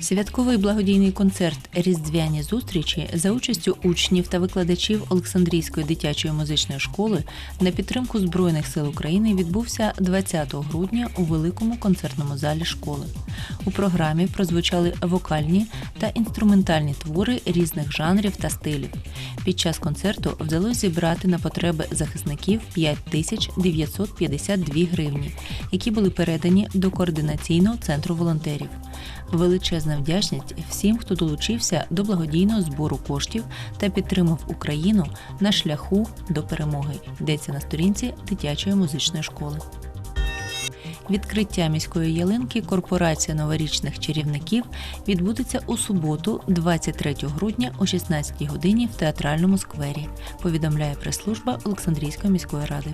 Святковий благодійний концерт Різдвяні зустрічі за участю учнів та викладачів Олександрійської дитячої музичної школи на підтримку Збройних сил України відбувся 20 грудня у великому концертному залі школи. У програмі прозвучали вокальні та інструментальні твори різних жанрів та стилів. Під час концерту вдалося зібрати на потреби захисників 5952 гривні, які були передані до координаційного центру волонтерів. Величезна вдячність всім, хто долучився до благодійного збору коштів та підтримав Україну на шляху до перемоги. Йдеться на сторінці дитячої музичної школи. Відкриття міської ялинки Корпорація новорічних чарівників відбудеться у суботу, 23 грудня о 16 годині в театральному сквері. Повідомляє прес-служба Олександрійської міської ради.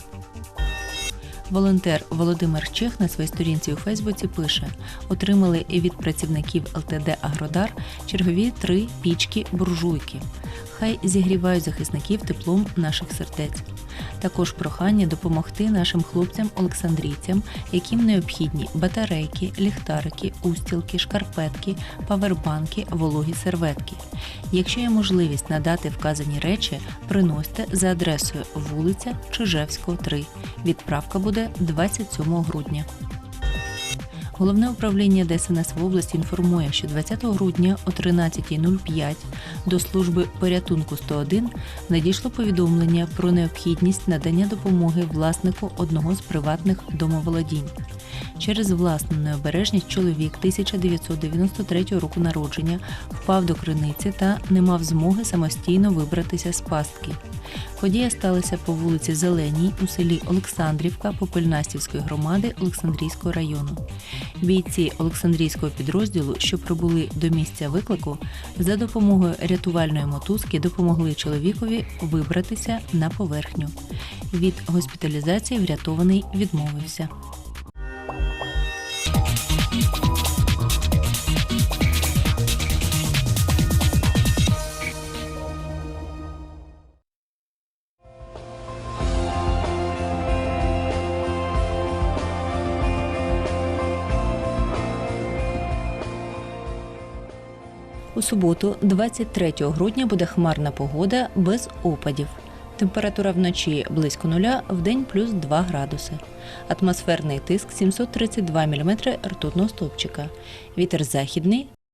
Волонтер Володимир Чех на своїй сторінці у Фейсбуці пише: отримали від працівників ЛТД Агродар чергові три пічки буржуйки. Хай зігрівають захисників теплом наших сердець. Також прохання допомогти нашим хлопцям-олександрійцям, яким необхідні батарейки, ліхтарики, устілки, шкарпетки, павербанки, вологі серветки. Якщо є можливість надати вказані речі, приносьте за адресою вулиця Чижевського, 3. Відправка буде 27 грудня. Головне управління ДСНС в області інформує, що 20 грудня о 13.05 до служби порятунку 101 надійшло повідомлення про необхідність надання допомоги власнику одного з приватних домоволодінь. Через власну необережність чоловік 1993 року народження впав до криниці та не мав змоги самостійно вибратися з пастки. Подія сталася по вулиці Зеленій у селі Олександрівка Попельнастівської громади Олександрійського району. Бійці Олександрійського підрозділу, що прибули до місця виклику, за допомогою рятувальної мотузки допомогли чоловікові вибратися на поверхню. Від госпіталізації врятований відмовився. У суботу, 23 грудня, буде хмарна погода без опадів. Температура вночі близько нуля, вдень плюс 2 градуси. Атмосферний тиск 732 мм ртутного стовпчика. Вітер західний